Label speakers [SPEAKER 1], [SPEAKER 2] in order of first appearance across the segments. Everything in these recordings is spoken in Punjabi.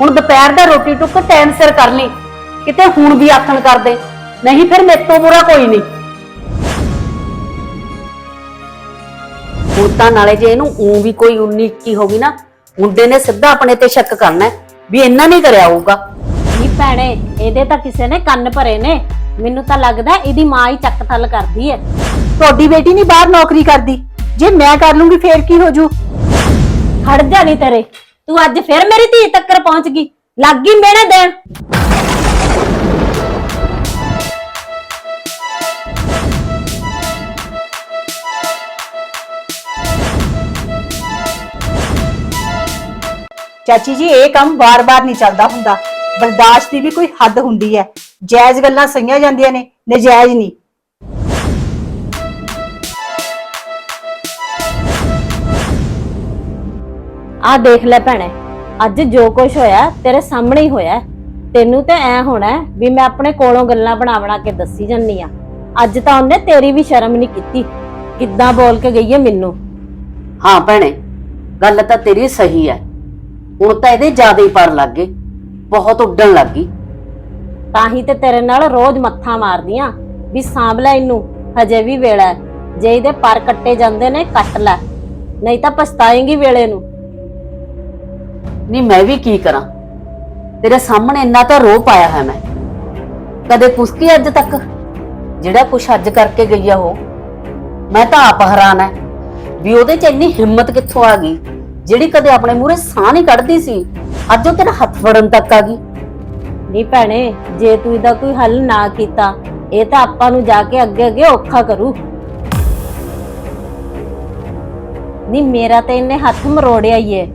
[SPEAKER 1] ਹੁਣ ਦੁਪਹਿਰ ਦਾ ਰੋਟੀ ਟੁੱਕ ਟਾਈਮ ਸਿਰ ਕਰ ਲਈ। ਕਿਤੇ ਹੁਣ ਵੀ ਆਖਣ ਕਰਦੇ ਨਹੀਂ ਫਿਰ ਮੇਰੇ ਤੋਂ ਬੁਰਾ ਕੋਈ ਨਹੀਂ। ਹੁਣ ਤਾਂ ਨਾਲੇ ਜੇ ਇਹਨੂੰ ਊਂ ਵੀ ਕੋਈ 19 21 ਹੋ ਗਈ ਨਾ ਮੁੰਡੇ ਨੇ ਸਿੱਧਾ ਆਪਣੇ ਤੇ ਸ਼ੱਕ ਕਰਨਾ ਹੈ ਵੀ ਇੰਨਾ ਨਹੀਂ ਕਰਿਆ ਹੋਊਗਾ।
[SPEAKER 2] ਨਹੀਂ ਭੈਣੇ ਇਹਦੇ ਤਾਂ ਕਿਸੇ ਨੇ ਕੰਨ ਭਰੇ ਨੇ। ਮੈਨੂੰ ਤਾਂ ਲੱਗਦਾ ਇਹਦੀ ਮਾਂ ਹੀ ਚੱਕ ਥੱਲ ਕਰਦੀ ਹੈ।
[SPEAKER 3] ਤੁਹਾਡੀ ਬੇਟੀ ਨਹੀਂ ਬਾਹਰ ਨੌਕਰੀ ਕਰਦੀ। ਜੇ ਮੈਂ ਕਰ ਲੂੰਗੀ ਫੇਰ ਕੀ ਹੋ ਜੂ?
[SPEAKER 2] ਖੜ ਜਾ ਨਹੀਂ ਤੇਰੇ। ਤੂੰ ਅੱਜ ਫਿਰ ਮੇਰੀ ਧੀ ਤੱਕਰ ਪਹੁੰਚ ਗਈ। ਲੱਗ ਗਈ ਮੇਰੇ ਦੇਣ।
[SPEAKER 3] ਚਾਚੀ ਜੀ, ਇਹ ਕੰਮ ਵਾਰ-ਵਾਰ ਨਹੀਂ ਚੱਲਦਾ ਹੁੰਦਾ। ਬਰਦਾਸ਼ਤ ਦੀ ਵੀ ਕੋਈ ਹੱਦ ਹੁੰਦੀ ਹੈ। ਜਾਇਜ਼ ਗੱਲਾਂ ਸਹੀਆਂ ਜਾਂਦੀਆਂ ਨੇ, ਨਜਾਇਜ਼ ਨਹੀਂ।
[SPEAKER 2] ਆਹ ਦੇਖ ਲੈ ਭੈਣੇ ਅੱਜ ਜੋ ਕੁਝ ਹੋਇਆ ਤੇਰੇ ਸਾਹਮਣੇ ਹੀ ਹੋਇਆ। ਤੈਨੂੰ ਤੇ ਐ ਹੋਣਾ ਵੀ ਮੈਂ ਆਪਣੇ ਕੋਲੋਂ ਗੱਲਾਂ ਬਣਾ ਬਣਾ ਕੇ ਦੱਸੀ ਜੰਨੀ ਆ ਅੱਜ ਤਾਂ ਉਹਨੇ ਤੇਰੀ ਵੀ ਸ਼ਰਮ ਨਹੀਂ ਕੀਤੀ। ਕਿੱਦਾਂ ਬੋਲ ਕੇ ਗਈ ਹੈ ਮੈਨੂੰ?
[SPEAKER 1] ਹਾਂ ਭੈਣੇ ਗੱਲ ਤਾਂ ਤੇਰੀ ਸਹੀ ਹੈ। ਹੁਣ ਤਾਂ ਇਹਦੇ ਜ਼ਿਆਦਾ ਹੀ ਪਰ ਲੱਗ ਗਏ ਬਹੁਤ ਉੱਡਣ ਲੱਗ ਗਈ।
[SPEAKER 2] ਤਾਂ ਹੀ ਤੇ ਤੇਰੇ ਨਾਲ ਰੋਜ਼ ਮੱਥਾ ਮਾਰਦੀਆਂ ਵੀ ਸਾਂਭ ਲੈ ਇਹਨੂੰ ਹਜੇ ਵੀ ਵੇਲਾ ਹੈ। ਜੇ ਇਹਦੇ ਪਰ ਕੱਟੇ ਜਾਂਦੇ ਨੇ ਕੱਟ ਲੈ। ਨਹੀਂ ਤਾਂ ਪਛਤਾਏਂਗੀ ਵੇਲੇ ਨੂੰ।
[SPEAKER 1] ਨਹੀਂ ਮੈਂ ਵੀ ਕੀ ਕਰਾਂ? ਤੇਰੇ ਸਾਹਮਣੇ ਇੰਨਾ ਤਾਂ ਰੋ ਪਾਇਆ ਹੈ ਮੈਂ। ਕਦੇ ਕੁਸਕੀ ਅੱਜ ਤੱਕ? ਜਿਹੜਾ ਕੁਛ ਅੱਜ ਕਰਕੇ ਗਈ ਆ ਉਹ। ਮੈਂ ਤਾਂ ਆਪ ਹੈਰਾਨ ਐ ਵੀ ਉਹਦੇ ਚ ਇੰਨੀ ਹਿੰਮਤ ਕਿੱਥੋਂ ਆ ਗਈ? ਜਿਹੜੀ ਕਦੇ ਆਪਣੇ ਮੂਹਰੇ ਸਾਹ ਨਹੀਂ ਕੱਢਦੀ ਸੀ, ਅੱਜ ਉਹ ਤੇਰਾ ਹੱਥ ਫੜਨ ਤੱਕ ਆ ਗਈ।
[SPEAKER 2] ਨਹੀਂ ਭੈਣੇ, ਜੇ ਤੂੰ ਇਹਦਾ ਕੋਈ ਹੱਲ ਨਾ ਕੀਤਾ, ਇਹ ਤਾਂ ਆਪਾਂ ਨੂੰ ਜਾ ਕੇ ਅੱਗੇ ਅੱਗੇ ਔਖਾ ਕਰੂ। ਨਹੀਂ ਮੇਰਾ ਤੇ ਇਹਨੇ ਹੱਥ ਮਰੋੜਿਆ ਹੀ ਏ।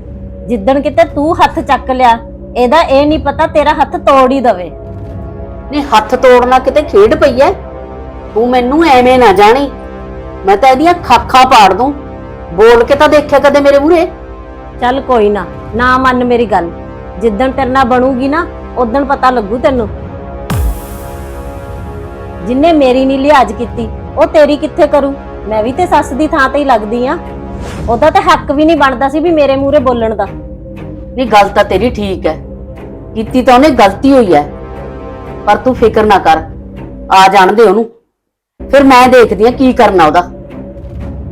[SPEAKER 2] ਜਿੱਦਣ ਕਿਤੇ ਤੂੰ ਹੱਥ ਚੱਕ ਲਿਆ ਇਹਦਾ ਇਹ ਨਹੀਂ ਪਤਾ ਤੇਰਾ ਹੱਥ ਤੋੜ ਹੀ ਦਵੇ।
[SPEAKER 1] ਨਹੀਂ ਹੱਥ ਤੋੜਨਾ ਕਿਤੇ ਖੇਡ ਪਈ ਐ? ਤੂੰ ਮੈਨੂੰ ਐਵੇਂ ਨਾ ਜਾਣੀ। ਮੈਂ ਤਾਂ ਇਹਦੀਆਂ ਖਾਖਾਂ ਪਾੜ ਦੂੰ। ਬੋਲ ਕੇ ਤਾਂ ਦੇਖਿਆ ਕਦੇ ਮੇਰੇ ਮੂਹਰੇ?
[SPEAKER 2] ਚੱਲ ਕੋਈ ਨਾ ਨਾ ਮੰਨ ਮੇਰੀ ਗੱਲ। ਜਿੱਦਣ ਤੇਰੇ ਨਾਲ ਬਣੂਗੀ ਨਾ ਉਦੋਂ ਪਤਾ ਲੱਗੂ ਤੈਨੂੰ। ਜਿੰਨੇ ਮੇਰੀ ਨਹੀਂ ਲਿਹਾਜ਼ ਕੀਤੀ ਉਹ ਤੇਰੀ ਕਿੱਥੇ ਕਰੂ? ਮੈਂ ਵੀ ਤੇ ਸੱਸ ਦੀ ਥਾਂ ਤੇ ਹੀ ਲੱਗਦੀ ਆ। ਉਹਦਾ ਤਾਂ ਹੱਕ ਵੀ ਨਹੀਂ ਬਣਦਾ ਸੀ ਵੀ ਮੇਰੇ ਮੂਹਰੇ ਬੋਲਣ ਦਾ।
[SPEAKER 1] ਨਹੀਂ ਗੱਲ ਤਾਂ ਤੇਰੀ ਠੀਕ ਹੈ। ਕੀਤੀ ਤਾਂ ਉਹਨੇ ਗਲਤੀ ਹੋਈ ਹੈ। ਪਰ ਤੂੰ ਫਿਕਰ ਨਾ ਕਰ। ਆ ਜਾਣ ਦੇ ਉਹਨੂੰ। ਫਿਰ ਮੈਂ ਦੇਖਦੀ ਆ ਕੀ ਕਰਨਾ ਉਹਦਾ।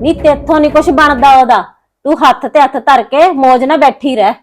[SPEAKER 2] ਨਹੀਂ ਤੇਥੋਂ ਨਹੀਂ ਕੁਝ ਬਣਦਾ ਉਹਦਾ। ਤੂੰ ਹੱਥ ਤੇ ਹੱਥ ਧਰ ਕੇ ਮੌਜ ਨਾਲ ਬੈਠੀ ਰਹਿ।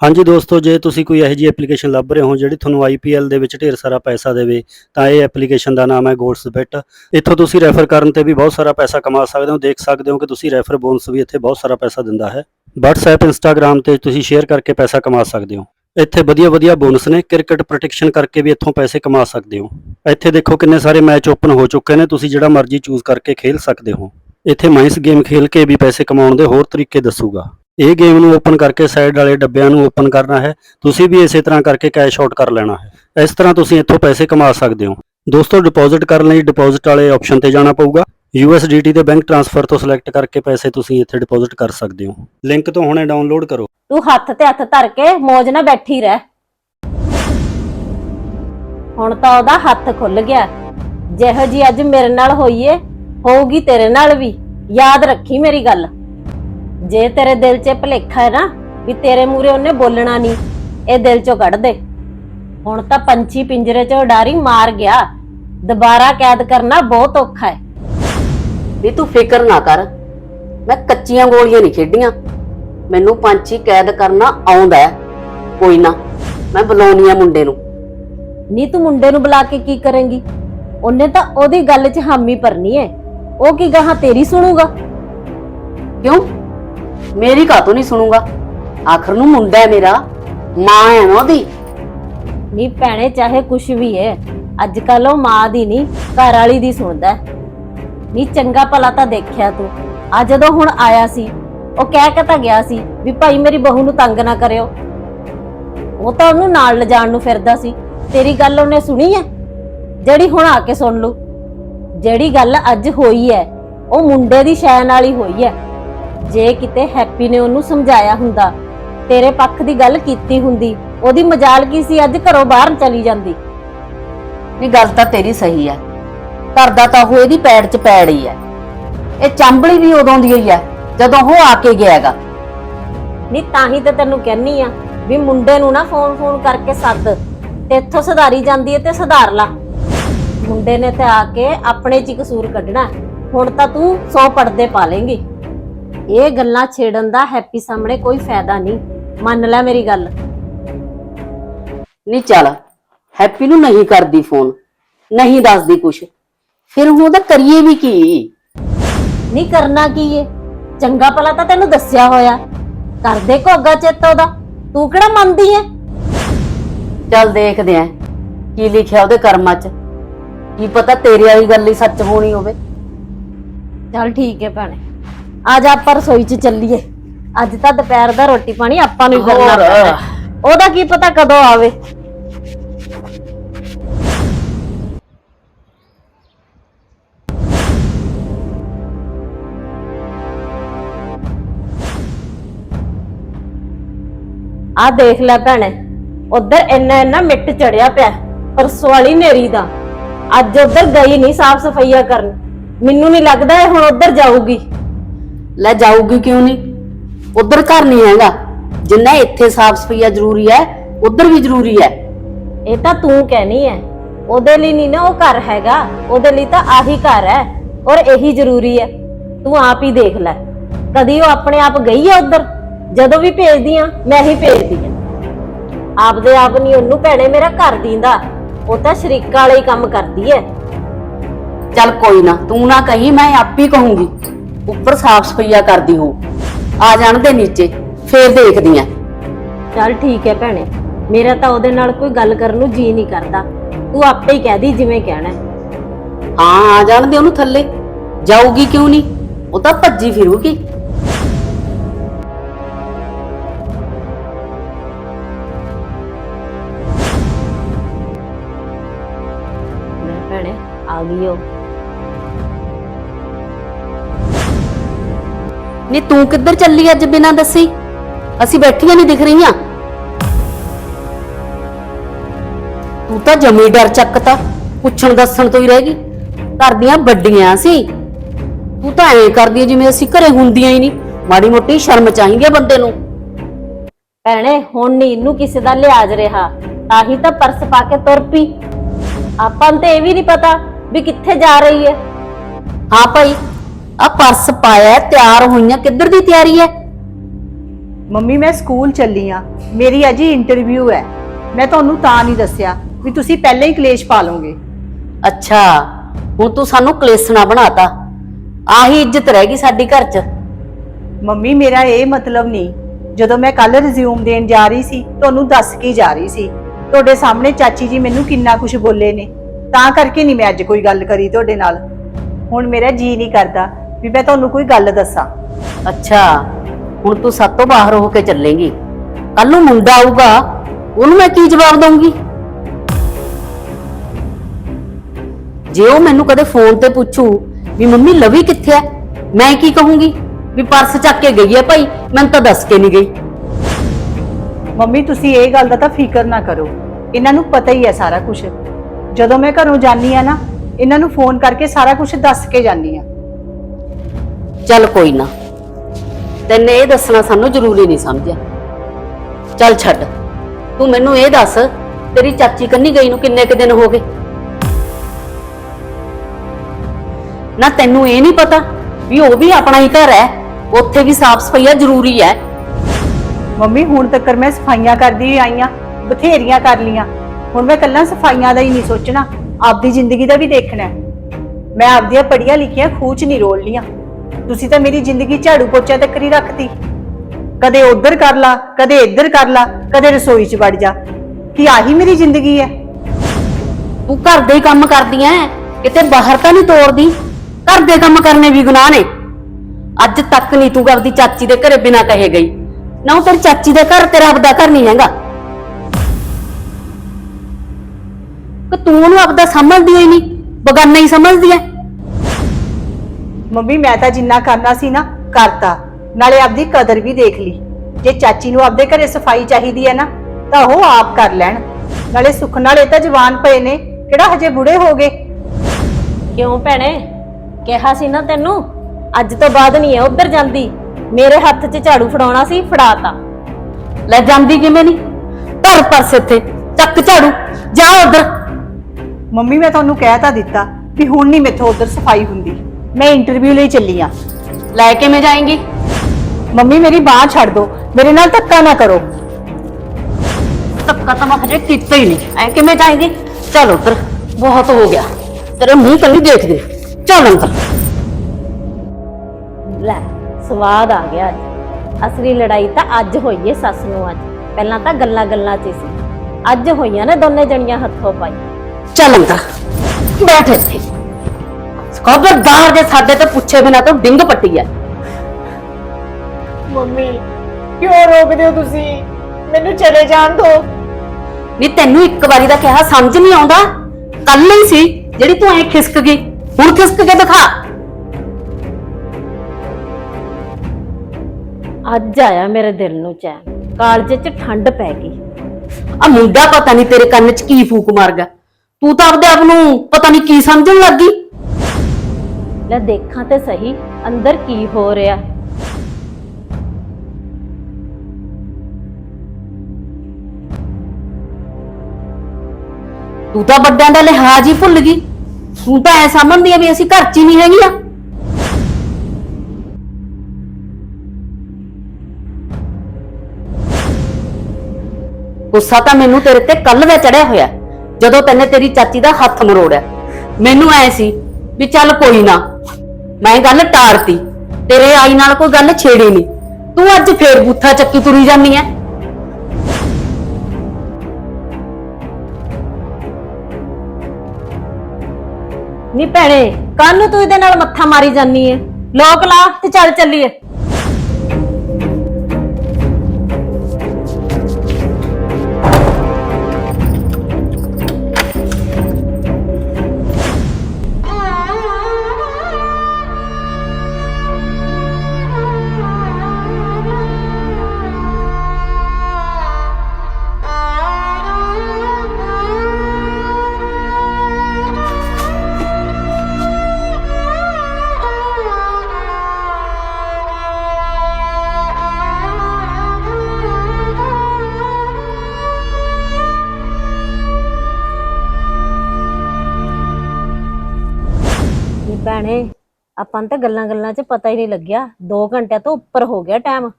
[SPEAKER 4] ਹਾਂਜੀ ਦੋਸਤੋ, ਜੇ ਤੁਸੀਂ ਕੋਈ ਇਹੋ ਜਿਹੀ ਐਪਲੀਕੇਸ਼ਨ ਲੱਭ ਰਹੇ ਹੋ ਜਿਹੜੀ ਤੁਹਾਨੂੰ IPL ਦੇ ਵਿੱਚ ਢੇਰ ਸਾਰਾ ਪੈਸਾ ਦੇਵੇ, ਤਾਂ ਇਹ ਐਪਲੀਕੇਸ਼ਨ ਦਾ ਨਾਮ ਹੈ ਗੋਲਡਸਬਿਟ ਇੱਥੋਂ ਤੁਸੀਂ ਰੈਫਰ ਕਰਨ ਤੇ ਵੀ ਬਹੁਤ ਸਾਰਾ ਪੈਸਾ ਕਮਾ ਸਕਦੇ ਹੋ, ਦੇਖ ਸਕਦੇ ਹੋ ਕਿ ਤੁਸੀਂ ਰੈਫਰ ਬੋਨਸ ਵੀ ਇੱਥੇ ਬਹੁਤ ਸਾਰਾ ਪੈਸਾ ਦਿੰਦਾ ਹੈ। WhatsApp, Instagram ਤੇ ਤੁਸੀਂ ਸ਼ੇਅਰ ਕਰਕੇ ਪੈਸਾ ਕਮਾ ਸਕਦੇ ਹੋ। ਇੱਥੇ ਵਧੀਆ ਵਧੀਆ ਬੋਨਸ ਨੇ ਕ੍ਰਿਕਟ ਪ੍ਰੋਟੈਕਸ਼ਨ ਕਰਕੇ ਵੀ ਇੱਥੋਂ ਪੈਸੇ ਕਮਾ ਸਕਦੇ ਹੋ। ਇੱਥੇ ਦੇਖੋ ਕਿੰਨੇ ਸਾਰੇ ਮੈਚ ਓਪਨ ਹੋ ਚੁੱਕੇ ਨੇ, ਤੁਸੀਂ ਜਿਹੜਾ ਮਰਜ਼ੀ ਚੂਜ਼ ਕਰਕੇ ਖੇਲ ਸਕਦੇ ਹੋ। ਇੱਥੇ ਮਾਈਨਸ ਗੇਮ ਖੇਲ ਕੇ ਵੀ ਪੈਸੇ ਕਮਾਉਣ ਦੇ ਹੋਰ ਤਰੀਕੇ ਦੱਸੂਗਾ। ਇਹ ਗੇਮ ਨੂੰ ਓਪਨ ਕਰਕੇ ਸਾਈਡ ਵਾਲੇ ਡੱਬਿਆਂ ਨੂੰ ਓਪਨ ਕਰਨਾ ਹੈ। ਤੁਸੀਂ ਵੀ ਇਸੇ ਤਰ੍ਹਾਂ ਕਰਕੇ ਕੈਸ਼ ਆਊਟ ਕਰ ਲੈਣਾ ਹੈ। ਇਸ ਤਰ੍ਹਾਂ ਤੁਸੀਂ ਇੱਥੋਂ ਪੈਸੇ ਕਮਾ ਸਕਦੇ ਹੋ। ਦੋਸਤੋ ਡਿਪੋਜ਼ਿਟ ਕਰਨ ਲਈ ਡਿਪੋਜ਼ਿਟ ਵਾਲੇ ਆਪਸ਼ਨ ਤੇ ਜਾਣਾ ਪਊਗਾ। USDT ਦੇ ਬੈਂਕ ਟ੍ਰਾਂਸਫਰ ਤੋਂ ਸਿਲੈਕਟ ਕਰਕੇ ਪੈਸੇ ਤੁਸੀਂ ਇੱਥੇ ਡਿਪੋਜ਼ਿਟ ਕਰ ਸਕਦੇ ਹੋ। ਲਿੰਕ ਤੋਂ ਹੁਣੇ ਡਾਊਨਲੋਡ ਕਰੋ।
[SPEAKER 2] ਤੂੰ ਹੱਥ ਤੇ ਹੱਥ ਧਰ ਕੇ ਮੌਜ ਨਾਲ ਬੈਠੀ ਰਹਿ। ਹੁਣ ਤਾਂ ਉਹਦਾ ਹੱਥ ਖੁੱਲ ਗਿਆ। ਜਿਹੋ ਜੀ ਅੱਜ ਮੇਰੇ ਨਾਲ ਹੋਈ ਏ, ਹੋਊਗੀ ਤੇਰੇ ਨਾਲ ਵੀ। ਯਾਦ ਰੱਖੀ ਮੇਰੀ ਗੱਲ। ਜੇ ਤੇਰੇ ਦਿਲ 'ਚ ਭੁਲੇਖਾ ਹੈ ਨਾ ਵੀ ਤੇਰੇ ਮੂਰੇ ਉਹਨੇ ਬੋਲਣਾ ਨਹੀਂ ਇਹ ਦਿਲ 'ਚੋਂ ਕੱਢ ਦੇ। ਹੁਣ ਤਾਂ ਪੰਛੀ ਪਿੰਜਰੇ 'ਚ ਉਡਾਰੀ ਮਾਰ ਗਿਆ। ਦੁਬਾਰਾ ਕੈਦ ਕਰਨਾ ਬਹੁਤ ਔਖਾ ਹੈ।
[SPEAKER 1] ਵੀ ਤੂੰ ਫਿਕਰ ਨਾ ਕਰ। ਮੈਂ ਕੱਚੀਆਂ ਗੋਲੀਆਂ ਨਹੀਂ ਖੇਡੀਆਂ। ਮੈਨੂੰ ਪੰਛੀ ਕੈਦ ਕਰਨਾ ਆਉਂਦਾ ਹੈ। ਕੋਈ ਨਾ ਮੈਂ ਬੁਲਾਉਣੀ ਆ ਮੁੰਡੇ ਨੂੰ।
[SPEAKER 2] ਨੀ ਤੂੰ ਮੁੰਡੇ ਨੂੰ ਬੁਲਾ ਕੇ ਕੀ ਕਰੇਂਗੀ? ਉਹਨੇ ਤਾਂ ਉਹਦੀ ਗੱਲ 'ਚ ਹਾਮੀ ਭਰਨੀ ਏ ਉਹ ਕੀ ਗਾਹਾਂ ਤੇਰੀ ਸੁਣੂਗਾ?
[SPEAKER 1] ਕਿਉਂ? ਮੇਰੀ ਕਾਤੋਂ ਨਹੀਂ ਸੁਣੂਗਾ? ਆਖਰ ਨੂੰ ਮੁੰਡਾ ਹੈ ਮੇਰਾ, ਮਾਂ ਹੈ ਨਾ ਉਹਦੀ।
[SPEAKER 2] ਨੀ ਭੈਣੇ, ਚਾਹੇ ਕੁਛ ਵੀ ਏ ਅੱਜ ਕੱਲ ਉਹ ਮਾਂ ਦੀ ਨਹੀਂ ਘਰ ਵਾਲੀ ਦੀ ਸੁਣਦਾ ਹੈ। ਨੀ ਚੰਗਾ ਭਲਾ ਤਾਂ ਦੇਖਿਆ ਤੂੰ। ਆ ਜਦੋਂ ਹੁਣ ਆਇਆ ਸੀ, ਉਹ ਕਹਿ ਕੇ ਤਾਂ ਗਿਆ ਸੀ ਵੀ ਭਾਈ ਮੇਰੀ ਬਹੂ ਨੂੰ ਤੰਗ ਨਾ ਕਰਿਓ। ਉਹ ਤਾਂ ਉਹਨੂੰ ਨਾਲ ਲਿਜਾਣ ਨੂੰ ਫਿਰਦਾ ਸੀ। ਤੇਰੀ ਗੱਲ ਉਹਨੇ ਸੁਣੀ ਹੈ? ਜਿਹੜੀ ਹੁਣ ਆ ਕੇ ਸੁਣ ਲੂ ਜਿਹੜੀ ਗੱਲ ਅੱਜ ਹੋਈ ਹੈ, ਉਹ ਮੁੰਡੇ ਦੀ ਸ਼ੈਨ ਵਾਲੀ ਹੋਈ ਹੈ। ਜੇ ਕਿਤੇ ਹੈਪੀ ਨੇ ਉਹਨੂੰ ਸਮਝਾਇਆ ਹੁੰਦਾ ਤੇਰੇ ਪੱਖ ਦੀ ਗੱਲ ਕੀਤੀ ਹੁੰਦੀ ਉਹਦੀ ਮਜਾਲ ਕੀ ਸੀ ਅੱਜ ਘਰੋਂ ਬਾਹਰ ਚਲੀ ਜਾਂਦੀ?
[SPEAKER 1] ਨਹੀਂ ਗੱਲ ਤਾਂ ਤੇਰੀ ਸਹੀ ਹੈ ਕਰਦਾ ਤਾਂ ਉਹ ਇਹਦੀ ਪੈੜ 'ਚ ਪੈੜ ਹੀ ਹੈ ਇਹ ਚੰਬਲੀ ਵੀ ਉਦੋਂ ਦੀ ਹੋਈ ਹੈ ਜਦੋਂ ਉਹ ਆ ਕੇ ਗਿਆ ਹੈਗਾ।
[SPEAKER 2] ਨਹੀਂ ਤਾਂ ਹੀ ਤੇ ਤੈਨੂੰ ਕਹਿਨੀ ਆ ਵੀ ਮੁੰਡੇ ਨੂੰ ਨਾ ਫੋਨ ਫੋਨ ਕਰਕੇ ਸੱਦ ਤੇ ਇੱਥੋਂ ਸੁਧਾਰੀ ਜਾਂਦੀ ਹੈ ਤੇ ਸੁਧਾਰ ਲਾ। ਮੁੰਡੇ ਨੇ ਤੇ ਆ ਕੇ ਆਪਣੇ ਚ ਹੀ ਕਸੂਰ ਕੱਢਣਾ ਹੁਣ ਤਾਂ ਤੂੰ 100 ਪੜਦੇ ਪਾ ਲੇਂਗੀ। ਇਹ ਗੱਲਾਂ ਛੇੜਨ ਦਾ ਹੈਪੀ ਸਾਹਮਣੇ ਕੋਈ ਫਾਇਦਾ ਨਹੀਂ। ਮੰਨ ਲੈ ਮੇਰੀ ਗੱਲ।
[SPEAKER 1] ਨਹੀਂ ਚੱਲ ਹੈਪੀ ਨੂੰ ਨਹੀਂ ਕਰਦੀ ਫੋਨ ਨਹੀਂ ਦੱਸਦੀ ਕੁਛ। ਫਿਰ ਹੁਣ ਉਹਦਾ ਕਰੀਏ ਵੀ ਕੀ?
[SPEAKER 2] ਨਹੀਂ ਕਰਨਾ ਕੀ ਏ? ਚੰਗਾ ਭਲਾ ਤਾਂ ਤੈਨੂੰ ਦੱਸਿਆ ਹੋਇਆ। ਕਰਦੇ ਅੱਗਾ ਚਿੱਤ ਉਹਦਾ? ਤੂੰ ਕਿਹੜਾ ਮੰਨਦੀ ਏ?
[SPEAKER 1] ਚੱਲ ਦੇਖਦੇ ਆਂ ਕੀ ਲਿਖਿਆ ਉਹਦੇ ਕਰਮਾਂ 'ਚ। ਕੀ ਪਤਾ ਤੇਰੀ ਵਾਲੀ ਗੱਲ ਹੀ ਸੱਚ ਹੋਣੀ ਹੋਵੇ।
[SPEAKER 2] ਚੱਲ ਠੀਕ ਏ ਭੈਣੇ। ਅੱਜ ਆਪਾਂ ਰਸੋਈ 'ਚ ਚੱਲੀਏ। ਅੱਜ ਤਾਂ ਦੁਪਹਿਰ ਦਾ ਰੋਟੀ ਪਾਣੀ ਆਪਾਂ ਨੂੰ ਹੀ ਕਰਨਾ
[SPEAKER 1] ਹੋਰ।
[SPEAKER 2] ਪੈਣਾ। ਉਹਦਾ ਕੀ ਪਤਾ ਕਦੋਂ ਆਵੇ। ਆ ਦੇਖ ਲੈ ਭੈਣੇ ਉਧਰ ਇੰਨਾ ਇੰਨਾ ਮਿੱਟ ਚੜਿਆ ਪਿਆ ਪਰਸੋਂ ਵਾਲੀ ਨੇਰੀ ਦਾ। ਅੱਜ ਉਧਰ ਗਈ ਨਹੀਂ ਸਾਫ਼ ਸਫਾਈਆ ਕਰਨ। ਮੈਨੂੰ ਨਹੀਂ ਲੱਗਦਾ ਇਹ ਹੁਣ ਉਧਰ ਜਾਊਗੀ।
[SPEAKER 1] ਲੈ ਜਾਊਗੀ ਕਿਉਂ ਨਹੀਂ? ਉਧਰ ਘਰ ਨਹੀਂ ਹੈਗਾ। ਜਿੰਨਾ ਇੱਥੇ ਸਾਫ਼ ਸਫਾਈਆ ਜ਼ਰੂਰੀ ਹੈ ਉਧਰ ਵੀ ਜ਼ਰੂਰੀ ਹੈ।
[SPEAKER 2] ਇਹ ਤਾਂ ਤੂੰ ਕਹਿਣੀ ਹੈ ਉਹਦੇ ਲਈ ਨਹੀਂ ਨਾ ਉਹ ਘਰ ਹੈਗਾ। ਉਹਦੇ ਲਈ ਤਾਂ ਆਹੀ ਘਰ ਹੈ। ਔਰ ਇਹੀ ਜ਼ਰੂਰੀ ਹੈ। ਤੂੰ ਆਪ ਹੀ ਦੇਖ ਲੈ। ਕਦੀ ਉਹ ਆਪਣੇ ਆਪ ਗਈ ਹੈ ਉਧਰ? ਜਦੋਂ ਵੀ ਭੇਜਦੀ ਆ ਮੈਂ ਹੀ ਭੇਜਦੀ ਆ। ਆਪਦੇ ਆਪ ਨਹੀਂ ਉਹਨੂੰ ਭੈਣੇ ਮੇਰਾ ਘਰ ਦੀਂਦਾ। ਉਹ ਤਾਂ ਸ਼ਰੀਕਾ ਵਾਲਾ ਹੀ ਕੰਮ ਕਰਦੀ ਹੈ
[SPEAKER 1] ਚੱਲ ਕੋਈ ਨਾ ਤੂੰ ਨਾ ਕਹੀਂ ਮੈਂ ਆਪ ਹੀ ਕਹੂੰਗੀ। ਉੱਪਰ ਸਾਫ਼ ਸਫਾਈਆ ਕਰਦੀ ਹੋ। ਆ ਜਾਣ ਦੇ ਨੀਚੇ ਫੇਰ ਦੇਖਦੀ ਆਂ।
[SPEAKER 2] ਚੱਲ ਠੀਕ ਹੈ ਭੈਣੇ ਮੇਰਾ ਤਾਂ ਉਹਦੇ ਨਾਲ ਕੋਈ ਗੱਲ ਕਰਨ ਨੂੰ ਜੀ ਨਹੀਂ ਕਰਦਾ। ਤੂੰ ਆਪੇ ਹੀ ਕਹਿ ਦੀ ਜਿਵੇਂ ਕਹਿਣਾ। ਹੈ।
[SPEAKER 1] ਹਾਂ ਆ ਜਾਣ ਦੇ ਉਹਨੂੰ ਥੱਲੇ। ਜਾਊਗੀ ਕਿਉਂ ਨਹੀਂ? ਉਹ ਤਾਂ ਭੱਜੀ ਫਿਰੂਗੀ।
[SPEAKER 2] ਭੈਣੇ ਆ ਗਈ ਉਹ।
[SPEAKER 1] ਨਹੀਂ ਤੂੰ ਕਿੱਧਰ ਚੱਲੀ ਅੱਜ ਬਿਨਾਂ ਦੱਸੀ? ਅਸੀਂ ਬੈਠੀਆਂ ਨਹੀਂ ਦਿਖ ਰਹੀਆਂ। ਤੂੰ ਤਾਂ ਜਮੀ ਡਰ ਚੱਕਤਾ। ਪੁੱਛਣ ਦੱਸਣ ਤੋਂ ਹੀ ਰਹਿ ਗਈ। ਘਰ ਦੀਆਂ ਵੱਡੀਆਂ ਸੀ। ਤੂੰ ਤਾਂ ਐਂ ਕਰਦੀ ਜਿਵੇਂ ਅਸੀਂ ਘਰੇ ਹੁੰਦੀਆਂ ਹੀ ਨਹੀਂ ਮਾੜੀ ਮੋਟੀ ਸ਼ਰਮ ਚਾਹੀਦੀ ਹੈ ਬੰਦੇ ਨੂੰ।
[SPEAKER 2] ਭੈਣੇ ਹੁਣ ਨਹੀਂ ਇਹਨੂੰ ਕਿਸੇ ਦਾ ਲਿਆਜ ਰਿਹਾ। ਤਾਂ ਹੀ ਤਾਂ ਪਰਸ ਪਾ ਕੇ ਤੁਰ ਪਈ। ਆਪਾਂ ਨੂੰ ਤੇ ਇਹ ਵੀ ਨਹੀਂ ਪਤਾ ਵੀ ਕਿੱਥੇ ਜਾ ਰਹੀ ਹੈ।
[SPEAKER 1] ਹਾਂ ਭਾਈ ਆ ਪਰਸ ਪਾਇਆ ਤਿਆਰ ਹੋਈਆਂ ਕਿੱਧਰ ਦੀ ਤਿਆਰੀ ਹੈ?
[SPEAKER 3] ਮੰਮੀ ਮੈਂ ਸਕੂਲ ਚੱਲੀ ਆ। ਮੇਰੀ ਅੱਜ ਇੰਟਰਵਿਊ ਹੈ। ਮੈਂ ਤੁਹਾਨੂੰ ਤਾਂ ਨਹੀਂ ਦੱਸਿਆ ਵੀ ਤੁਸੀਂ ਪਹਿਲਾਂ ਹੀ ਕਲੇਸ਼ ਪਾ ਲਓਗੇ।
[SPEAKER 1] ਅੱਛਾ ਹੁਣ ਤੂੰ ਸਾਨੂੰ ਕਲੇਸਣਾ ਬਣਾਤਾ। ਆਹੀ ਇੱਜ਼ਤ ਰਹਿ ਗਈ ਸਾਡੀ ਘਰ 'ਚ।
[SPEAKER 3] ਮੰਮੀ ਮੇਰਾ ਇਹ ਮਤਲਬ ਨਹੀਂ। ਜਦੋਂ ਮੈਂ ਕੱਲ ਰਿਜ਼ਿਊਮ ਦੇਣ ਜਾ ਰਹੀ ਸੀ ਤੁਹਾਨੂੰ ਦੱਸ ਕੇ ਜਾ ਰਹੀ ਸੀ ਤੁਹਾਡੇ ਸਾਹਮਣੇ ਚਾਚੀ ਜੀ ਮੈਨੂੰ ਕਿੰਨਾ ਕੁਝ ਬੋਲੇ ਨੇ। ਤਾਂ ਕਰਕੇ ਨਹੀਂ ਮੈਂ ਅੱਜ ਕੋਈ ਗੱਲ ਕਰੀ ਤੁਹਾਡੇ ਨਾਲ। ਹੁਣ ਮੇਰਾ ਜੀ ਨਹੀਂ ਕਰਦਾ। ਵੀ ਮੈਂ ਤੁਹਾਨੂੰ ਕੋਈ ਗੱਲ ਦੱਸਾਂ।
[SPEAKER 1] ਅੱਛਾ ਹੁਣ ਤੂੰ ਸਾਤੋਂ ਬਾਹਰ ਹੋ ਕੇ ਚੱਲੇਂਗੀ। ਕੱਲ ਨੂੰ ਮੁੰਡਾ ਆਊਗਾ ਉਹਨੂੰ ਮੈਂ ਕੀ ਜਵਾਬ ਦਵਾਂਗੀ ਜੇ ਉਹ ਮੈਨੂੰ ਕਦੇ ਫੋਨ ਤੇ ਪੁੱਛੂ ਵੀ ਮੰਮੀ ਲਵੀ ਕਿੱਥੇ ਹੈ ਮੈਂ ਕੀ ਕਹੂੰਗੀ? ਵੀ ਪਰਸ ਚੱਕ ਕੇ ਗਈ ਹੈ ਭਾਈ ਮੈਨੂੰ ਤਾਂ ਦੱਸ ਕੇ ਨਹੀਂ ਗਈ।
[SPEAKER 3] ਮੰਮੀ ਤੁਸੀਂ ਇਹ ਗੱਲ ਦਾ ਤਾਂ ਫਿਕਰ ਨਾ ਕਰੋ। ਇਹਨਾਂ ਨੂੰ ਪਤਾ ਹੀ ਹੈ ਸਾਰਾ ਕੁਝ ਜਦੋਂ ਮੈਂ ਘਰੋਂ ਜਾਨੀ ਆ ਨਾ ਇਹਨਾਂ ਨੂੰ ਫੋਨ ਕਰਕੇ ਸਾਰਾ ਕੁਝ ਦੱਸ ਕੇ ਜਾਨੀ ਆ।
[SPEAKER 1] ਚੱਲ ਕੋਈ ਨਾ। ਤੈਨੇ ਇਹ ਦੱਸਣਾ ਸਾਨੂੰ ਜ਼ਰੂਰੀ ਨਹੀਂ ਸਮਝਿਆ। ਚੱਲ ਛੱਡ। ਤੂੰ ਮੈਨੂੰ ਇਹ ਦੱਸ, ਤੇਰੀ ਚਾਚੀ ਕੰਨੀ ਗਈ ਨੂੰ ਕਿੰਨੇ ਕੁ ਦਿਨ ਹੋ ਗਏ? ਨਾ ਤੈਨੂੰ ਇਹ ਨਹੀਂ ਪਤਾ ਵੀ ਉਹ ਵੀ ਆਪਣਾ ਹੀ ਘਰ ਹੈ, ਉੱਥੇ ਵੀ ਸਾਫ਼ ਸਫਾਈਆ ਜ਼ਰੂਰੀ ਹੈ।
[SPEAKER 3] ਮੰਮੀ, ਹੁਣ ਤੱਕ ਮੈਂ ਸਫਾਈਆਂ ਕਰਦੀ ਆਈਆਂ ਬਥੇਰੀਆਂ ਕਰ ਲੀਆਂ ਹੁਣ ਮੈਂ ਕੱਲਾ ਸਫਾਈਆਂ ਦਾ ਹੀ ਨਹੀਂ ਸੋਚਣਾ, ਆਪਦੀ ਜ਼ਿੰਦਗੀ ਦਾ ਵੀ ਦੇਖਣਾ ਹੈ। ਮੈਂ ਆਪਦੀਆਂ ਪੜੀਆਂ ਲਿਖੀਆਂ ਖੂਚ ਨਹੀਂ ਰੋਲ ਲੀਆਂ ਤੁਸੀਂ ਤਾਂ ਮੇਰੀ ਜ਼ਿੰਦਗੀ ਝਾੜੂ ਪੋਚਾ ਤੱਕ ਹੀ ਰੱਖਤੀ। ਕਦੇ ਉਧਰ ਕਰ ਲਾ, ਕਦੇ ਇੱਧਰ ਕਰ ਲਾ, ਕਦੇ ਰਸੋਈ 'ਚ ਵੜ ਜਾ। ਕੀ ਆਹੀ ਮੇਰੀ ਜ਼ਿੰਦਗੀ ਹੈ?
[SPEAKER 1] ਤੂੰ ਘਰ ਦੇ ਹੀ ਕੰਮ ਕਰਦੀ ਐ, ਕਿਤੇ ਬਾਹਰ ਤਾਂ ਨਹੀਂ ਤੋਰਦੀ। ਘਰ ਦੇ ਕੰਮ ਕਰਨੇ ਵੀ ਗੁਨਾਹ ਨੇ। ਅੱਜ ਤੱਕ ਨਹੀਂ ਤੂੰ ਆਪਦੀ ਚਾਚੀ ਦੇ ਘਰੇ ਬਿਨਾਂ ਕਹੇ ਗਈ। ਨਾ ਉਹ ਤੇਰੀ ਚਾਚੀ ਦਾ ਘਰ, ਤੇਰਾ ਆਪਦਾ ਘਰ ਨਹੀਂ ਹੈਗਾ। ਕਿ ਤੂੰ ਉਹਨੂੰ ਆਪਦਾ ਸਮਝਦੀ ਹੀ ਨਹੀਂ, ਬਗਾਨਾ ਹੀ ਸਮਝਦੀ ਐ।
[SPEAKER 3] ਮੰਮੀ ਮੈਂ ਤਾਂ ਜਿੰਨਾ ਕਰਨਾ ਸੀ ਨਾ ਕਰਤਾ। ਨਾਲੇ ਆਪਦੀ ਕਦਰ ਵੀ ਦੇਖ ਲਈ। ਜੇ ਚਾਚੀ ਨੂੰ ਆਪਦੇ ਘਰੇ ਸਫ਼ਾਈ ਚਾਹੀਦੀ ਹੈ ਨਾ ਤਾਂ ਉਹ ਆਪ ਕਰ ਲੈਣ। ਨਾਲੇ ਸੁੱਖ ਨਾਲ ਇਹ ਤਾਂ ਜਵਾਨ ਪਏ ਨੇ ਕਿਹੜਾ ਹਜੇ ਬੁੜੇ ਹੋ ਗਏ?
[SPEAKER 2] ਕਿਉਂ ਭੈਣੇ? ਕਿਹਾ ਸੀ ਨਾ ਤੈਨੂੰ ਅੱਜ ਤੋਂ ਬਾਅਦ ਨਹੀਂ ਹੈ ਉਧਰ ਜਾਂਦੀ। ਮੇਰੇ ਹੱਥ 'ਚ ਝਾੜੂ ਫੜਾਉਣਾ ਸੀ ਫੜਾਤਾ।
[SPEAKER 1] ਲੈ ਜਾਂਦੀ ਕਿਵੇਂ ਨਹੀਂ? ਧਰ ਪਰਸ ਇੱਥੇ ਚੱਕ ਝਾੜੂ ਜਾ ਉਧਰ।
[SPEAKER 3] ਮੰਮੀ ਮੈਂ ਤੁਹਾਨੂੰ ਕਹਿ ਤਾਂ ਦਿੱਤਾ ਵੀ ਹੁਣ ਨਹੀਂ ਮੇਥੋਂ ਉਧਰ ਸਫ਼ਾਈ ਹੁੰਦੀ। ਮੈਂ ਇੰਟਰਵਿਊ ਲਈ ਚੱਲੀ ਆ।
[SPEAKER 1] ਲੈ ਕੇ ਮੈਂ ਜਾਏਂਗੀ।
[SPEAKER 3] ਮੰਮੀ ਮੇਰੀ ਬਾਹ ਛੱਡ ਦਿਓ ਮੇਰੇ ਨਾਲ ਧੱਕਾ ਨਾ ਕਰੋ।
[SPEAKER 1] ਧੱਕਾ ਤਾਂ ਮੈਂ ਹਜੇ ਕੀਤਾ ਹੀ ਨਹੀਂ। ਐ ਕਿਵੇਂ ਜਾਏਂਗੀ? ਚਲ ਉਧਰ। ਬਹੁਤ ਹੋ ਗਿਆ। ਤੇਰੇ ਮੂੰਹ ਕੰਨੀ ਦੇਖਦੇ। ਚੱਲ ਅੰਦਰ।
[SPEAKER 2] ਲੈ ਸਵਾਦ ਆ ਗਿਆ ਅੱਜ। ਅਸਲੀ ਲੜਾਈ ਤਾਂ ਅੱਜ ਹੋਈ ਏ ਸੱਸ ਨੂੰ ਅੱਜ। ਪਹਿਲਾਂ ਤਾਂ ਗੱਲਾਂ ਗੱਲਾਂ 'ਚ ਹੀ ਸੀ। ਅੱਜ ਹੋਈਆਂ ਨੇ ਦੋਨੇ ਜਣੀਆਂ ਹੱਥੋਂ ਪਾਈ
[SPEAKER 1] ਚੱਲ ਅੰਦਰ। ਬੈਠ ਇੱਥੇ। ਖਬਰਦਾਰ ਜੇ ਸਾਡੇ ਤੇ ਪੁੱਛੇ ਬਿਨਾ ਤੋਂ ਡਿੰਗ ਪੱਟੀ ਐ।
[SPEAKER 3] ਮੰਮੀ ਕਿਉਂ ਰੋਕਦੇ ਹੋ ਤੁਸੀਂ? ਮੈਨੂੰ ਚਲੇ ਜਾਣ ਦਿਓ।
[SPEAKER 1] ਨਹੀਂ ਤੈਨੂੰ ਇੱਕ ਵਾਰੀ ਦਾ ਕਿਹਾ ਸਮਝ ਨਹੀਂ ਆਉਂਦਾ। ਕੱਲ ਹੀ ਸੀ ਜਿਹੜੀ ਤੂੰ ਐ ਖਿਸਕ ਗਈ। ਹੁਣ ਖਿਸਕ ਕੇ ਦਿਖਾ।
[SPEAKER 2] ਅੱਜ ਆਇਆ ਮੇਰੇ ਦਿਲ ਨੂੰ ਚੈਨ। ਕਾਲਜੇ 'ਚ ਠੰਡ ਪੈ ਗਈ।
[SPEAKER 1] ਆ ਮੁੰਡਾ ਪਤਾ ਨਹੀਂ ਤੇਰੇ ਕੰਨ 'ਚ ਕੀ ਫੂਕ ਮਾਰ ਗਿਆ। ਤੂੰ ਤਾਂ ਆਪਦੇ ਆਪ ਨੂੰ ਪਤਾ ਨਹੀਂ ਕੀ ਸਮਝਣ ਲੱਗ ਗਈ।
[SPEAKER 2] ਲੈ ਦੇਖਾਂ ਤੇ ਸਹੀ ਅੰਦਰ ਕੀ ਹੋ ਰਿਹਾ।
[SPEAKER 1] ਤੂੰ ਤਾਂ ਵੱਡਿਆਂ ਦਾ ਲਿਹਾਜ਼ ਹੀ ਭੁੱਲ ਗਈ। ਤੂੰ ਤਾਂ ਐ ਸਮਝਦੀ ਆ ਵੀ ਅਸੀਂ ਘਰ 'ਚ ਹੀ ਨਹੀਂ ਹੈਗੀਆਂ। ਗੁੱਸਾ ਤਾਂ ਮੈਨੂੰ ਤੇਰੇ ਤੇ ਕੱਲ ਦਾ ਚੜਿਆ ਹੋਇਆ। ਜਦੋਂ ਤੈਨੇ ਤੇਰੀ ਚਾਚੀ ਦਾ ਹੱਥ ਮਰੋੜਿਆ। ਮੈਨੂੰ ਐ ਸੀ ਵੀ ਚੱਲ ਕੋਈ ਨਾ, ਮੈਂ ਗੱਲ ਟਾਰਤੀ, ਤੇਰੇ ਆਈ ਨਾਲ ਕੋਈ ਗੱਲ ਛੇੜੀ ਨਹੀਂ ਤੂੰ ਅੱਜ ਫੇਰ ਬੂਥਾ ਚੱਕੀ ਤੁਰੀ ਜਾਂਦੀ ਐ।
[SPEAKER 2] ਨੀ ਭੈਣੇ ਕੱਲ ਨੂੰ ਤੂੰ ਇਹਦੇ ਨਾਲ ਮੱਥਾ ਮਾਰੀ ਜਾਂਦੀ ਏ ਲੋਕ ਲਾ ਤੇ ਚੱਲ ਚੱਲੀਏ। ਆਪਾਂ ਨੂੰ ਤਾਂ ਗੱਲਾਂ ਗੱਲਾਂ 'ਚ ਪਤਾ ਹੀ ਨਹੀਂ ਲੱਗਿਆ। 2 ਘੰਟਿਆਂ ਤੋਂ ਉੱਪਰ ਹੋ ਗਿਆ ਟਾਈਮ।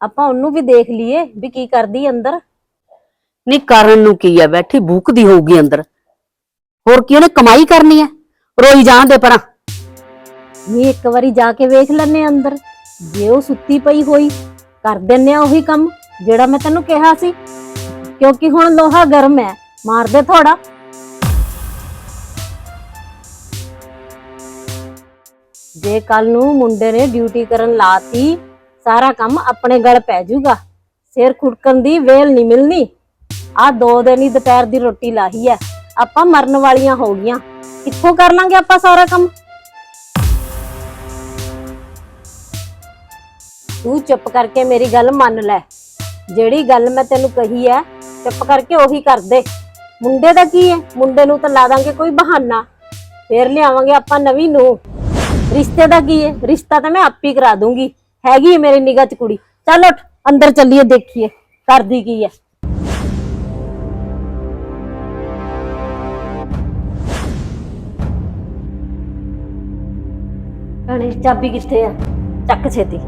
[SPEAKER 2] ਆਪਾਂ ਉਹਨੂੰ ਵੀ ਦੇਖ ਲਈਏ ਵੀ ਕੀ ਕਰਦੀ ਅੰਦਰ।
[SPEAKER 1] ਨਹੀਂ ਕਰਨ ਨੂੰ ਕੀ ਆ ਬੈਠੀ ਭੂਕਦੀ ਹੋਊਗੀ ਅੰਦਰ। ਹੋਰ ਕੀ ਉਹਨੇ ਕਮਾਈ ਕਰਨੀ ਐ ਰੋਈ ਜਾਣ ਦੇ ਪਰਾਂ।
[SPEAKER 2] ਨੀ ਇੱਕ ਵਾਰੀ ਜਾ ਕੇ ਵੇਖ ਲੈਨੇ ਅੰਦਰ। ਜੇ ਉਹ ਸੁੱਤੀ ਪਈ ਹੋਈ ਕਰ ਦਿੰਨੇ ਆ ਉਹੀ ਕੰਮ ਜਿਹੜਾ ਮੈਂ ਤੈਨੂੰ ਕਿਹਾ ਸੀ। ਕਿਉਂਕਿ ਹੁਣ ਲੋਹਾ ਗਰਮ ਹੈ ਮਾਰ ਦੇ ਥੋੜਾ ਜੇ ਕੱਲ ਨੂੰ ਮੁੰਡੇ ਨੇ ਡਿਊਟੀ ਕਰਨ ਲਾਤੀ, ਸਾਰਾ ਕੰਮ ਆਪਣੇ ਗਲ ਪੈ ਜਾਊਗਾ ਸਿਰ ਖੁੜਕਣ ਦੀ ਵੇਲ ਨਹੀਂ ਮਿਲਣੀ। ਆ ਦੋ ਦਿਨ ਹੀ ਦੁਪਹਿਰ ਦੀ ਰੋਟੀ ਲਾਹੀ ਐ। ਆਪਾਂ ਮਰਨ ਵਾਲੀਆਂ ਹੋ ਗਈਆਂ। ਕਿੱਥੋਂ ਕਰ ਲਾਂਗੇ ਆਪਾਂ ਸਾਰਾ ਕੰਮ? ਤੂੰ ਚੁੱਪ ਕਰਕੇ ਮੇਰੀ ਗੱਲ ਮੰਨ ਲੈ। ਜਿਹੜੀ ਗੱਲ ਮੈਂ ਤੈਨੂੰ ਕਹੀ ਐ, ਚੁੱਪ ਕਰਕੇ ਉਹੀ ਕਰ ਦੇ। ਮੁੰਡੇ ਦਾ ਕੀ ਐ? ਮੁੰਡੇ ਨੂੰ ਤਾਂ ਲਾ ਦਾਂਗੇ ਕੋਈ ਬਹਾਨਾ। ਫੇਰ ਲਿਆਵਾਂਗੇ ਆਪਾਂ ਨਵੀਂ ਨੂੰ ਰਿਸ਼ਤੇ ਦਾ ਕੀ ਐ ਰਿਸ਼ਤਾ ਤਾਂ ਮੈਂ ਆਪ ਹੀ ਕਰਾ ਦੂੰਗੀ ਹੈਗੀ ਐ ਮੇਰੀ ਨਿਗਾਹ 'ਚ ਕੁੜੀ ਚੱਲ ਉੱਠ ਅੰਦਰ ਚੱਲੀਏ ਦੇਖੀਏ ਕਰਦੀ ਕੀ ਐ ਕਣੇ ਚਾਬੀ ਕਿੱਥੇ ਆ ਚੱਕ ਛੇਤੀ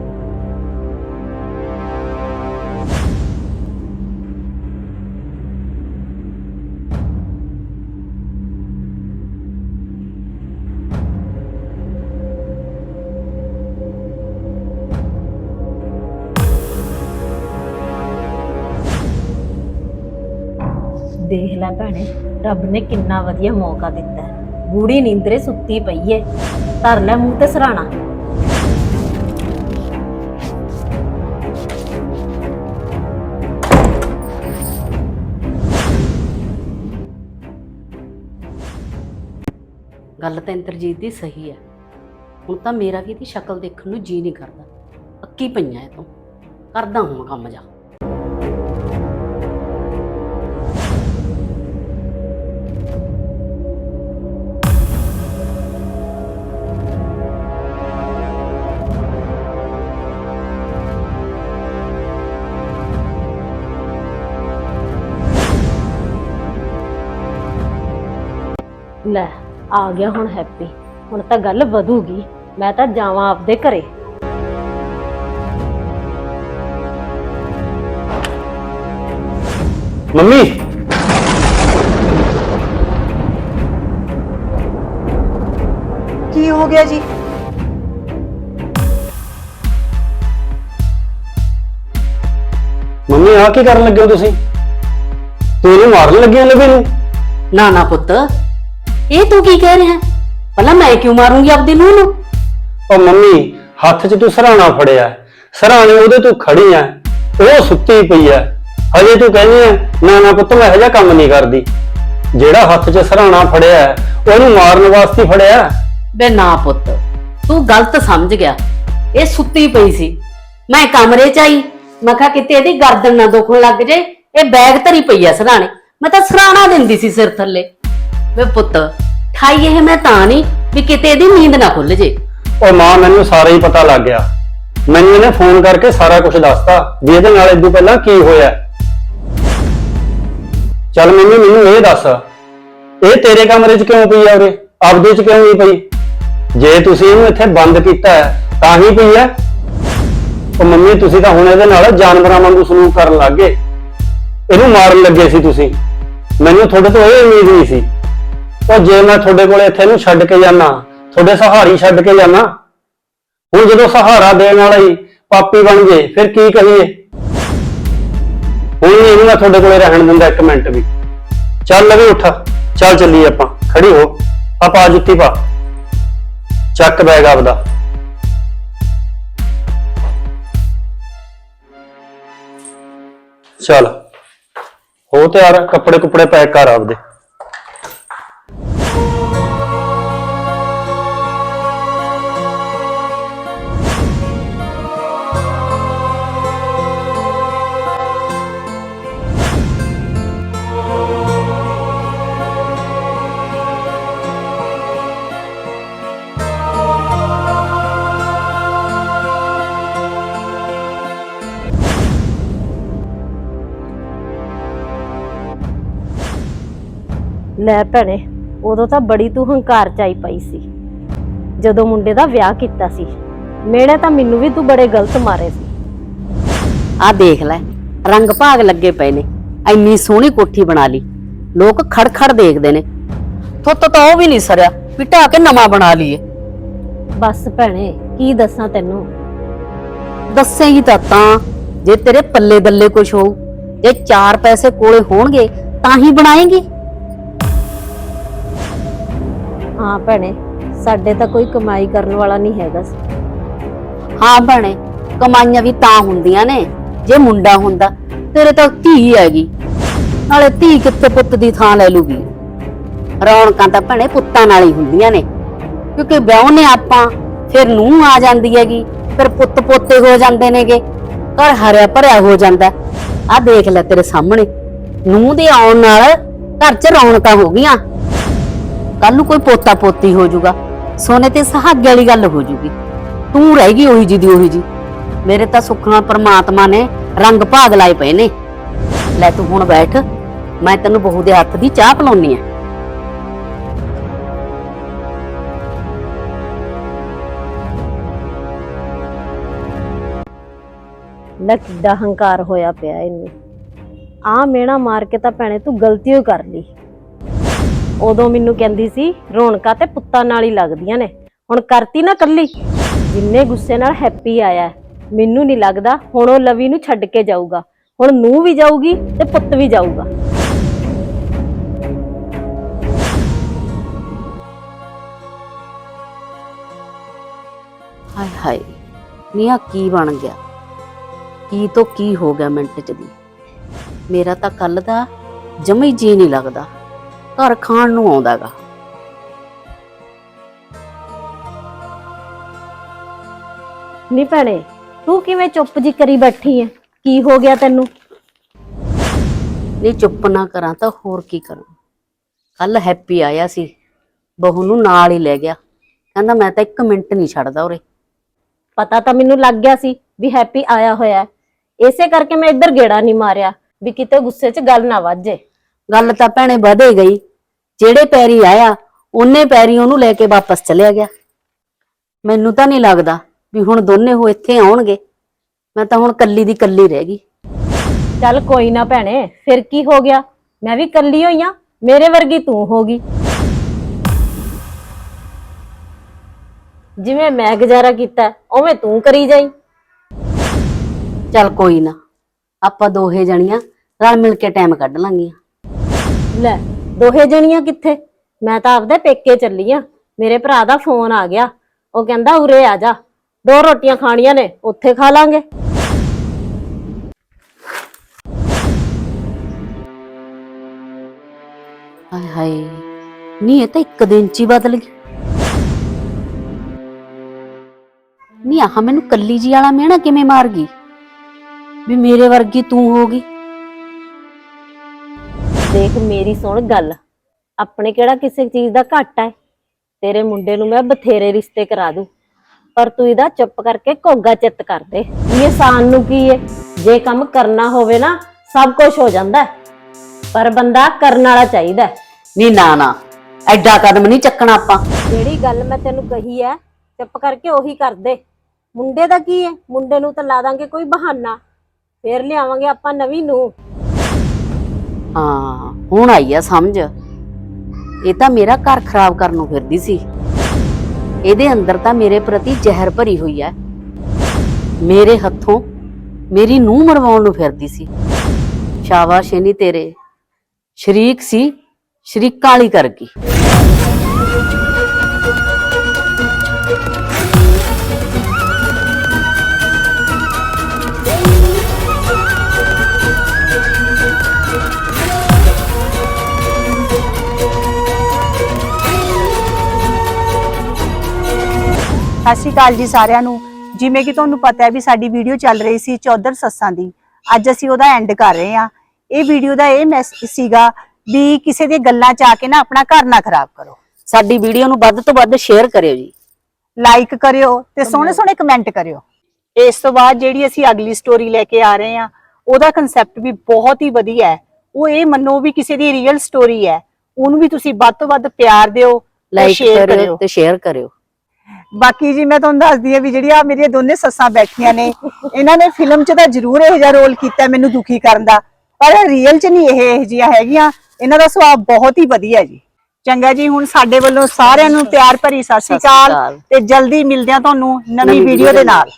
[SPEAKER 2] ਦੇਖ ਲੈ ਭੈਣੇ, ਰੱਬ ਨੇ ਕਿੰਨਾ ਵਧੀਆ ਮੌਕਾ ਦਿੱਤਾ। ਹੈ। ਬੂੜੀ ਨੀਂਦਰੇ ਸੁੱਤੀ ਪਈ ਏ। ਧਰ ਲੈ ਮੂੰਹ ਤੇ ਸਰਾਣਾ।
[SPEAKER 1] ਗੱਲ ਤਾਂ ਇੰਦਰਜੀਤ ਦੀ ਸਹੀ ਹੈ ਹੁਣ ਤਾਂ ਮੇਰਾ ਵੀ ਇਹਦੀ ਸ਼ਕਲ ਦੇਖਣ ਨੂੰ ਜੀ ਨਹੀਂ ਕਰਦਾ। ਅੱਕੀ ਪਈਆਂ ਇਹ ਤੋਂ। ਕਰਦਾ ਹੁਣ ਕੰਮ ਜਾ।
[SPEAKER 2] ਲੈ ਆ ਗਿਆ ਹੁਣ ਹੈਪੀ ਹੁਣ ਤਾਂ ਗੱਲ ਵਧੂਗੀ। ਮੈਂ ਤਾਂ ਜਾਵਾਂ ਆਪਦੇ ਘਰੇ।
[SPEAKER 5] ਮੰਮੀ!
[SPEAKER 3] ਕੀ ਹੋ ਗਿਆ ਜੀ?
[SPEAKER 5] ਮੰਮੀ ਆ ਕੀ ਕਰਨ ਲੱਗੇ ਹੋ ਤੁਸੀਂ? ਤੂੰ ਇਹਨੂੰ ਮਾਰਨ ਲੱਗੇ ਹੋ ਲਵੀ ਨੂੰ
[SPEAKER 1] ਨਾ ਨਾ ਪੁੱਤ। ਇਹ ਤੂੰ ਕੀ ਕਹਿ ਰਿਹਾ? ਭਲਾ ਮੈਂ ਕਿਉਂ ਮਾਰੂੰਗੀ ਆਪਦੀ ਨੂੰਹ ਨੂੰ?
[SPEAKER 5] ਉਹ ਮੰਮੀ ਹੱਥ 'ਚ ਤੂੰ ਸਰਾਣਾ ਫੜਿਆ। ਸਰਾਣੇ ਉਹਦੇ ਤੂੰ ਖੜੀ ਐ ਉਹ ਸੁੱਤੀ ਪਈ ਐ ਹਜੇ ਤੂੰ ਕਹਿੰਦੀ ਐ ਨਾ ਨਾ ਪੁੱਤ ਮੈਂ ਇਹੋ ਕੰਮ ਨਹੀਂ ਕਰਦੀ। ਜਿਹੜਾ ਹੱਥ 'ਚ ਸਰਾਣਾ ਫੜਿਆ ਉਹਨੂੰ ਮਾਰਨ ਵਾਸਤੇ ਫੜਿਆ।
[SPEAKER 1] ਬੇ ਨਾ ਪੁੱਤ ਤੂੰ ਗਲਤ ਸਮਝ ਗਿਆ। ਇਹ ਸੁੱਤੀ ਪਈ ਸੀ। ਮੈਂ ਕਮਰੇ 'ਚ ਆਈ। ਮੈਂ ਕਿਹਾ ਕਿਤੇ ਇਹਦੀ ਗਰਦਨ ਨਾ ਦੁਖਣ ਲੱਗ ਜੇ। ਇਹ ਬੈਗ ਧਰੀ ਪਈ ਐ ਸਰਾਣੇ। ਮੈਂ ਤਾਂ ਸਰਾਣਾ ਦਿੰਦੀ ਸੀ ਸਿਰ ਥੱਲੇ। ਵੇ ਪੁੱਤ ਠਾਈ ਇਹ ਮੈਂ ਤਾਂ ਨਹੀਂ ਵੀ ਕਿਤੇ ਇਹਦੀ ਨੀਂਦ ਨਾ ਖੁੱਲ ਜੇ।
[SPEAKER 5] ਉਹ ਮਾਂ, ਮੈਨੂੰ ਸਾਰਾ ਹੀ ਪਤਾ ਲੱਗ ਗਿਆ। ਮੈਨੂੰ ਇਹਨੇ ਫੋਨ ਕਰਕੇ ਸਾਰਾ ਕੁਝ ਦੱਸਤਾ ਵੀ ਇਹਦੇ ਨਾਲ ਇਦੋਂ ਪਹਿਲਾਂ ਕੀ ਹੋਇਆ। ਚੱਲ ਮੰਮੀ, ਮੈਨੂੰ ਇਹ ਦੱਸ, ਇਹ ਤੇਰੇ ਕਮਰੇ 'ਚ ਕਿਉਂ ਪਈ ਆ ਉਰੇ? ਆਪਦੇ 'ਚ ਕਿਉਂ ਨਹੀਂ ਪਈ? ਜੇ ਤੁਸੀਂ ਇਹਨੂੰ ਇੱਥੇ ਬੰਦ ਕੀਤਾ ਹੈ, ਤਾਂ ਹੀ ਪਈ ਹੈ ਉਹ ਮੰਮੀ, ਤੁਸੀਂ ਤਾਂ ਹੁਣ ਇਹਦੇ ਨਾਲ ਜਾਨਵਰਾਂ ਵਾਂਗੂ ਸਲੂਕ ਕਰਨ ਲੱਗ ਗਏ। ਇਹਨੂੰ ਮਾਰਨ ਲੱਗੇ ਸੀ ਤੁਸੀਂ। ਮੈਨੂੰ ਤੁਹਾਡੇ ਤੋਂ ਇਹ ਉਮੀਦ ਨਹੀਂ ਸੀ। ਉਹ ਜੇ ਮੈਂ ਤੁਹਾਡੇ ਕੋਲ ਇੱਥੇ ਨੂੰ ਛੱਡ ਕੇ ਜਾਣਾ ਤੁਹਾਡੇ ਸਹਾਰੀ ਛੱਡ ਕੇ ਜਾਣਾ ਹੁਣ ਜਦੋਂ ਸਹਾਰਾ ਦੇਣ ਵਾਲਾ ਹੀ ਪਾਪੀ ਬਣ ਜੇ, ਫਿਰ ਕੀ ਕਹੀਏ? ਹੁਣ ਇਹਨੂੰ ਮੈਂ ਤੁਹਾਡੇ ਕੋਲੇ ਰਹਿਣ ਦਿੰਦਾ ਇੱਕ ਮਿੰਟ ਵੀ। ਚੱਲ ਲਵੀ ਉੱਠ, ਚੱਲ ਚੱਲੀਏ ਆਪਾਂ, ਖੜੀ ਹੋ। ਆ ਜੁੱਤੀ ਪਾ। ਚੱਕ ਬੈਗ ਆਪਦਾ। ਚੱਲ। ਹੋ ਤਿਆਰ, ਕੱਪੜੇ ਕੁਪੜੇ ਪੈਕ ਕਰ ਆਪਦੇ।
[SPEAKER 2] ਲੈ ਭੈਣੇ ਉਦੋਂ ਤਾਂ ਬੜੀ ਤੂੰ ਹੰਕਾਰ ਚ ਆਈ ਪਈ ਸੀ। ਜਦੋਂ ਮੁੰਡੇ ਦਾ ਵਿਆਹ ਕੀਤਾ ਸੀ ਮੇੜੇ ਤਾਂ ਮੈਨੂੰ ਵੀ ਤੂੰ ਬੜੇ ਗਲਤ ਮਾਰੇ ਸੀ।
[SPEAKER 1] ਆ ਦੇਖ ਲੈ ਰੰਗ ਭਾਗ ਲੱਗੇ ਪਏ ਨੇ ਐਨੀ ਸੋਹਣੀ ਕੋਠੀ ਬਣਾ ਲਈ ਲੋਕ ਖੜਖੜ ਦੇਖਦੇ ਨੇ। ਥੁੱਤ ਤਾਂ ਉਹ ਵੀ ਨਹੀਂ ਸਰਿਆ ਵੀ ਢਾਹ ਕੇ ਨਵਾਂ ਬਣਾ ਲਈਏ।
[SPEAKER 2] ਬਸ ਭੈਣੇ ਕੀ ਦੱਸਾਂ ਤੈਨੂੰ?
[SPEAKER 1] ਦੱਸੇਗੀ ਤਾਂ ਤਾਂ ਜੇ ਤੇਰੇ ਪੱਲੇ ਬੱਲੇ ਕੁਛ ਹੋਊ ਜੇ ਚਾਰ ਪੈਸੇ ਕੋਲੇ ਹੋਣਗੇ ਤਾਂ ਹੀ ਬਣਾਏਗੀ।
[SPEAKER 2] ਹਾਂ ਭੈਣੇ, ਸਾਡੇ ਤਾਂ ਕੋਈ ਕਮਾਈ ਕਰਨ ਵਾਲਾ ਨਹੀਂ ਹੈਗਾ ਸੀ।
[SPEAKER 1] ਹਾਂ ਭੈਣੇ, ਕਮਾਈਆਂ ਵੀ ਤਾਂ ਹੁੰਦੀਆਂ ਨੇ, ਜੇ ਮੁੰਡਾ ਹੁੰਦਾ, ਤੇਰੇ ਤਾਂ ਧੀ ਹੈਗੀ। ਨਾਲੇ ਧੀ ਕਿੱਥੇ ਪੁੱਤ ਦੀ ਥਾਂ ਲੈ ਲੂਗੀ? ਰੌਣਕਾਂ ਤਾਂ ਭੈਣੇ ਪੁੱਤਾਂ ਨਾਲ ਹੀ ਹੁੰਦੀਆਂ ਨੇ। ਕਿਉਂਕਿ ਵਿਆਹੁਨੇ ਆਪਾਂ, ਫਿਰ ਨੂੰਹ ਆ ਜਾਂਦੀ ਹੈਗੀ, ਫਿਰ ਪੁੱਤ ਪੋਤੇ ਹੋ ਜਾਂਦੇ ਨੇਗੇ। ਘਰ ਹਰਿਆ ਭਰਿਆ ਹੋ ਜਾਂਦਾ। ਆ ਦੇਖ ਲੈ ਤੇਰੇ ਸਾਹਮਣੇ। ਨੂੰਹ ਦੇ ਆਉਣ ਨਾਲ ਘਰ 'ਚ ਰੌਣਕਾਂ ਹੋ ਗਈਆਂ। ਕੱਲ ਨੂੰ ਕੋਈ ਪੋਤਾ ਪੋਤੀ ਹੋ ਜਾਊਗਾ। ਸੋਨੇ ਤੇ ਸਹਾਗੇ ਵਾਲੀ ਗੱਲ ਹੋ ਜਾਊਗੀ। ਤੂੰ ਰਹਿ ਗਈ ਉਹੀ ਜੀ ਦੀ ਉਹੀ ਜੀ। ਮੇਰੇ ਤਾਂ ਸੁੱਖ ਨਾਲ ਪ੍ਰਮਾਤਮਾ ਨੇ ਰੰਗ ਭਾਗ ਲਾਏ ਪਏ ਨੇ। ਲੈ ਤੂੰ ਹੁਣ ਬੈਠ। ਮੈਂ ਤੈਨੂੰ ਬਹੂ ਦੇ ਹੱਥ ਦੀ ਚਾਹ ਪਿਲਾਉਣੀ ਆ।
[SPEAKER 2] ਲੈ ਕਿੱਡਾ ਹੰਕਾਰ ਹੋਇਆ ਪਿਆ ਇਹਨੂੰ। ਆ ਮੇਣਾ ਮਾਰ ਕੇ ਤਾਂ ਭੈਣੇ ਤੂੰ ਗਲਤੀ ਹੋਈ ਕਰ ਲਈ। ਉਦੋਂ ਮੈਨੂੰ ਕਹਿੰਦੀ ਸੀ, ਰੌਣਕਾਂ ਤੇ ਪੁੱਤਾਂ ਨਾਲ ਹੀ ਲੱਗਦੀਆਂ ਨੇ। ਹੁਣ ਕਰਤੀ ਨਾ ਕੱਲੀ ਜਿੰਨੇ ਗੁੱਸੇ ਨਾਲ ਹੈਪੀ ਆਇਆ ਮੈਨੂੰ ਨਹੀਂ ਲੱਗਦਾ ਹੁਣ ਉਹ ਲਵੀ ਨੂੰ ਛੱਡ ਕੇ ਜਾਊਗਾ। ਹੁਣ ਨੂੰ ਵੀ ਜਾਊਗੀ ਤੇ ਪੁੱਤ ਵੀ ਜਾਊਗਾ।
[SPEAKER 1] ਹਾਏ ਹਾਏ ਨੀਆ ਕੀ ਬਣ ਗਿਆ? ਕੀ ਤੋਂ ਕੀ ਹੋ ਗਿਆ ਮਿੰਟ ਚ ਦੀ ਮੇਰਾ ਤਾਂ ਕੱਲ ਦਾ ਜਮਾ ਹੀ ਜੀ ਨਹੀਂ ਲੱਗਦਾ। ਘਰ ਖਾਣ ਨੂੰ ਆਉਂਦਾਗਾ।
[SPEAKER 2] ਨਹੀਂ ਭੈਣੇ ਤੂੰ ਕਿਵੇਂ ਚੁੱਪ ਜੀ ਕਰੀ ਬੈਠੀ ਐ? ਕੀ ਹੋ ਗਿਆ ਤੈਨੂੰ?
[SPEAKER 1] ਨਹੀਂ ਚੁੱਪ ਨਾ ਕਰਾਂ ਤਾਂ ਹੋਰ ਕੀ ਕਰਾਂ। ਕੱਲ ਹੈਪੀ ਆਇਆ ਸੀ ਬਹੂ ਨੂੰ ਨਾਲ ਹੀ ਲੈ ਗਿਆ। ਕਹਿੰਦਾ ਮੈਂ ਤਾਂ ਇੱਕ ਮਿੰਟ ਨਹੀਂ ਛੱਡਦਾ ਉਰੇ।
[SPEAKER 2] ਪਤਾ ਤਾਂ ਮੈਨੂੰ ਲੱਗ ਗਿਆ ਸੀ ਵੀ ਹੈਪੀ ਆਇਆ ਹੋਇਆ ਹੈ। ਇਸੇ ਕਰਕੇ ਮੈਂ ਇੱਧਰ ਗੇੜਾ ਨਹੀਂ ਮਾਰਿਆ ਵੀ ਕਿਤੇ ਗੁੱਸੇ 'ਚ ਗੱਲ ਨਾ ਵੱਜੇ
[SPEAKER 1] ਗੱਲ ਤਾਂ ਭੈਣੇ ਵਧੇ ਗਈ। ਜਿਹੜੇ ਪੈਰੀ ਆਇਆ ਉਹਨੇ ਪੈਰੀ ਉਹਨੂੰ ਲੈ ਕੇ ਵਾਪਸ ਚਲਿਆ ਗਿਆ। ਮੈਨੂੰ ਤਾਂ ਨਹੀਂ ਲੱਗਦਾ ਵੀ ਹੁਣ ਦੋਨੇ ਉਹ ਇੱਥੇ ਆਉਣਗੇ। ਮੈਂ ਤਾਂ ਹੁਣ ਕੱਲੀ ਦੀ ਕੱਲੀ ਰਹਿ ਗਈ।
[SPEAKER 2] ਚੱਲ ਕੋਈ ਨਾ ਭੈਣੇ ਫਿਰ ਕੀ ਹੋ ਗਿਆ? ਮੈਂ ਵੀ ਕੱਲੀ ਹੋਈ ਆ ਮੇਰੇ ਵਰਗੀ ਤੂੰ ਹੋਗੀ ਜਿਵੇਂ ਮੈਂ ਗੁਜ਼ਾਰਾ ਕੀਤਾ ਉਵੇਂ ਤੂੰ ਕਰੀ ਜਾਈ।
[SPEAKER 1] ਚੱਲ ਕੋਈ ਨਾ ਆਪਾਂ ਦੋਹੇ ਜਣੀਆਂ ਰਲ ਮਿਲ ਕੇ ਟਾਈਮ ਕੱਢ ਲਾਂਗੀਆਂ।
[SPEAKER 2] ਲੈ, ਦੋਹੇ ਜਣੀਆਂ ਕਿੱਥੇ? ਮੈਂ ਤਾਂ ਆਪਦੇ ਪੇਕੇ ਚੱਲੀ ਆ। ਮੇਰੇ ਭਰਾ ਦਾ ਫੋਨ ਆ ਗਿਆ। ਉਹ ਕਹਿੰਦਾ, ਉਰੇ ਆ ਜਾ। ਦੋ ਰੋਟੀਆਂ ਖਾਣੀਆਂ ਨੇ, ਉੱਥੇ ਖਾ ਲਾਂਗੇ।
[SPEAKER 1] ਹਾਏ ਹਾਏ ਨਹੀਂ ਇਹ ਤਾਂ ਇੱਕ ਦਿਨ ਚ ਹੀ ਬਦਲ ਗਈ। ਨਹੀਂ ਆਹ ਮੈਨੂੰ ਕੱਲੀ ਜੀ ਵਾਲਾ ਮਿਹਣਾ ਕਿਵੇਂ ਮਾਰ ਗਈ? ਵੀ ਮੇਰੇ ਵਰਗੀ ਤੂੰ ਹੋ ਗਈ।
[SPEAKER 2] ਦੇਖ ਮੇਰੀ ਸੁਣ ਗੱਲ। ਆਪਣੇ ਕਿਹੜਾ ਕਿਸੇ ਚੀਜ਼ ਦਾ ਘਾਟਾ ਹੈ? ਤੇਰੇ ਮੁੰਡੇ ਨੂੰ ਮੈਂ ਬਥੇਰੇ ਰਿਸ਼ਤੇ ਕਰਾ ਦੂੰ। ਪਰ ਤੂੰ ਇਹਦਾ ਚੁੱਪ ਕਰਕੇ ਕੋਗਾ ਚਿੱਤ ਕਰ ਦੇ। ਇਹ ਆਸਾਨ ਨੂੰ ਕੀ ਹੈ? ਜੇ ਕੰਮ ਕਰਨਾ ਹੋਵੇ ਨਾ ਸਭ ਕੁਝ ਹੋ ਜਾਂਦਾ ਹੈ। ਪਰ ਬੰਦਾ ਕਰਨ ਵਾਲਾ ਚਾਹੀਦਾ ਹੈ।
[SPEAKER 1] ਨਹੀਂ ਨਾ ਨਾ। ਐਡਾ ਕਦਮ ਨਹੀਂ ਚੱਕਣਾ ਆਪਾਂ।
[SPEAKER 2] ਜਿਹੜੀ ਗੱਲ ਮੈਂ ਤੈਨੂੰ ਕਹੀ ਹੈ ਚੁੱਪ ਕਰਕੇ ਉਹੀ ਕਰ ਦੇ। ਮੁੰਡੇ ਦਾ ਕੀ ਹੈ? ਮੁੰਡੇ ਨੂੰ ਤਾਂ ਲਾ ਦਾਂਗੇ ਕੋਈ ਬਹਾਨਾ। ਫੇਰ ਲਿਆਵਾਂਗੇ ਆਪਾਂ ਨਵੀਂ ਨੂੰ।
[SPEAKER 1] ਹਾਂ, ਹੁਣ ਆਈ ਆ ਸਮਝ। ਇਹ ਤਾਂ ਮੇਰਾ ਘਰ ਖਰਾਬ ਕਰਨ ਨੂੰ ਫਿਰਦੀ ਸੀ। ਇਹਦੇ ਅੰਦਰ ਤਾਂ ਮੇਰੇ ਪ੍ਰਤੀ ਜ਼ਹਿਰ ਭਰੀ ਹੋਈ ਹੈ ਮੇਰੇ ਹੱਥੋਂ ਮੇਰੀ ਨੂੰਹ ਮਰਵਾਉਣ ਨੂੰ ਫਿਰਦੀ ਸੀ। ਸ਼ਾਬਾਸ਼ ਏ ਤੇਰੇ। ਸ਼ਰੀਕ ਸੀ, ਸ਼ਰੀਕਾਂ ਵਾਲੀ ਕਰ ਗਈ।
[SPEAKER 3] ਸਤਿ ਸ਼੍ਰੀ ਅਕਾਲ ਜੀ ਸਾਰਿਆਂ ਨੂੰ। ਜਿਵੇਂ ਕਿ ਤੁਹਾਨੂੰ ਪਤਾ ਹੈ ਵੀ ਸਾਡੀ ਵੀਡੀਓ ਚੱਲ ਰਹੀ ਸੀ ਚੌਧਰ ਸੱਸਾਂ ਦੀ। ਅੱਜ ਅਸੀਂ ਉਹਦਾ ਐਂਡ ਕਰ ਰਹੇ ਹਾਂ। ਇਹ ਵੀਡੀਓ ਦਾ ਇਹ ਮੈਸੇਜ ਸੀਗਾ ਵੀ ਕਿਸੇ ਦੀਆਂ ਗੱਲਾਂ ਚ ਆ ਕੇ ਨਾ ਆਪਣਾ ਘਰ ਨਾ ਖਰਾਬ ਕਰੋ।
[SPEAKER 1] ਸਾਡੀ ਵੀਡੀਓ ਨੂੰ ਵੱਧ ਤੋਂ ਵੱਧ ਸ਼ੇਅਰ ਕਰਿਓ ਜੀ।
[SPEAKER 3] ਲਾਈਕ ਕਰਿਓ ਤੇ ਸੋਹਣੇ ਸੋਹਣੇ ਕਮੈਂਟ ਕਰਿਓ। ਇਸ ਤੋਂ ਬਾਅਦ ਜਿਹੜੀ ਅਸੀਂ ਅਗਲੀ ਸਟੋਰੀ ਲੈ ਕੇ ਆ ਰਹੇ ਹਾਂ ਉਹਦਾ ਕਨਸੈਪਟ ਵੀ ਬਹੁਤ ਹੀ ਵਧੀਆ ਹੈ। ਉਹ ਇਹ ਮੰਨੋ ਵੀ ਕਿਸੇ ਦੀ ਰੀਅਲ ਸਟੋਰੀ ਹੈ। ਉਹਨੂੰ ਵੀ ਤੁਸੀਂ ਵੱਧ ਤੋਂ ਵੱਧ ਪਿਆਰ ਦਿਓ
[SPEAKER 1] ਲਾਈਕ ਕਰਿਓ। ਤੇ ਸ਼ੇਅਰ ਕਰਿਓ।
[SPEAKER 3] ਬਾਕੀ ਜੀ ਮੈਂ ਤੁਹਾਨੂੰ ਦੱਸਦੀ ਆ ਵੀ ਜਿਹੜੀਆਂ ਮੇਰੀਆਂ ਦੋਨੇ ਸੱਸਾਂ ਬੈਠੀਆਂ ਨੇ ਇਹਨਾਂ ਨੇ ਫਿਲਮ 'ਚ ਤਾਂ ਜ਼ਰੂਰ ਇਹੋ ਜਿਹਾ ਰੋਲ ਕੀਤਾ ਮੈਨੂੰ ਦੁਖੀ ਕਰਨ ਦਾ ਪਰ ਰੀਅਲ 'ਚ ਨਹੀਂ ਇਹ ਇਹੋ ਜਿਹੀਆਂ ਹੈਗੀਆਂ ਇਹਨਾਂ ਦਾ ਸੁਭਾਅ ਬਹੁਤ ਹੀ ਵਧੀਆ ਜੀ ਚੰਗਾ ਜੀ ਹੁਣ ਸਾਡੇ ਵੱਲੋਂ ਸਾਰਿਆਂ ਨੂੰ ਪਿਆਰ ਭਰੀ ਸਤਿ ਸ਼੍ਰੀ ਅਕਾਲ। ਤੇ ਜਲਦੀ ਮਿਲਦੇ ਆ ਤੁਹਾਨੂੰ ਨਵੀਂ ਵੀਡੀਓ
[SPEAKER 1] ਦੇ
[SPEAKER 3] ਨਾਲ